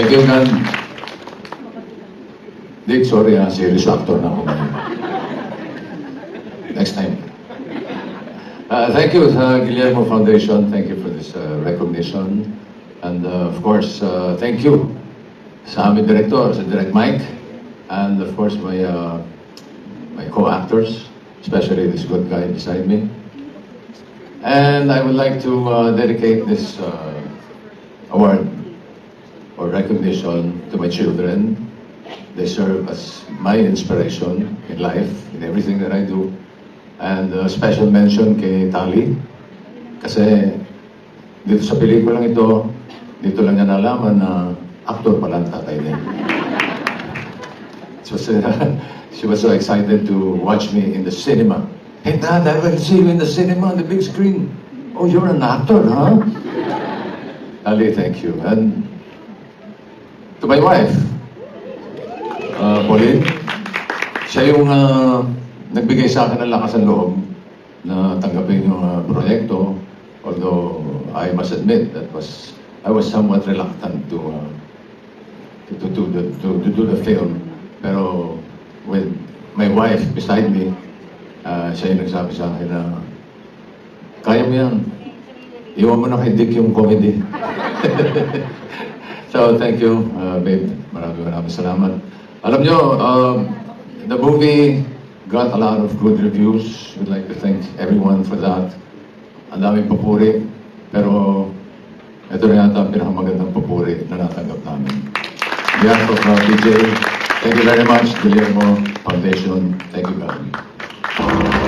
Thank you, God. Dick, sorry ha, serious actor na ako ngayon. Next time. Uh, thank you sa Guillermo Foundation. Thank you for this uh, recognition. And uh, of course, uh, thank you sa aming director, sa Direct Mike. And of course, my, uh, my co-actors, especially this good guy beside me. And I would like to uh, dedicate this uh, award recognition to my children. They serve as my inspiration in life, in everything that I do. And a special mention kay Tali. Kasi dito sa pelikulang ito, dito lang niya nalaman na aktor pala ang tatay niya. Was, uh, she was so excited to watch me in the cinema. Hey Dad, I will see you in the cinema on the big screen. Oh, you're an actor, huh? Ali, thank you. And to my wife, uh, Pauline, siya yung uh, nagbigay sa akin ng lakas ng loob na tanggapin yung uh, proyekto. Although I must admit that was I was somewhat reluctant to uh, to, to, to, to, to do the film. Pero with my wife beside me, uh, siya yung nagsabi sa akin na kaya mo yan. Iwan mo na kay Dick yung comedy. so, thank you, uh, babe. Maraming maraming salamat. Alam nyo, um, the movie got a lot of good reviews. We'd like to thank everyone for that. Ang daming papuri. Pero ito na yata ang pinakamagandang papuri na natanggap namin. Behalf of uh, DJ, thank you very much, Guillermo Foundation. Thank you, God.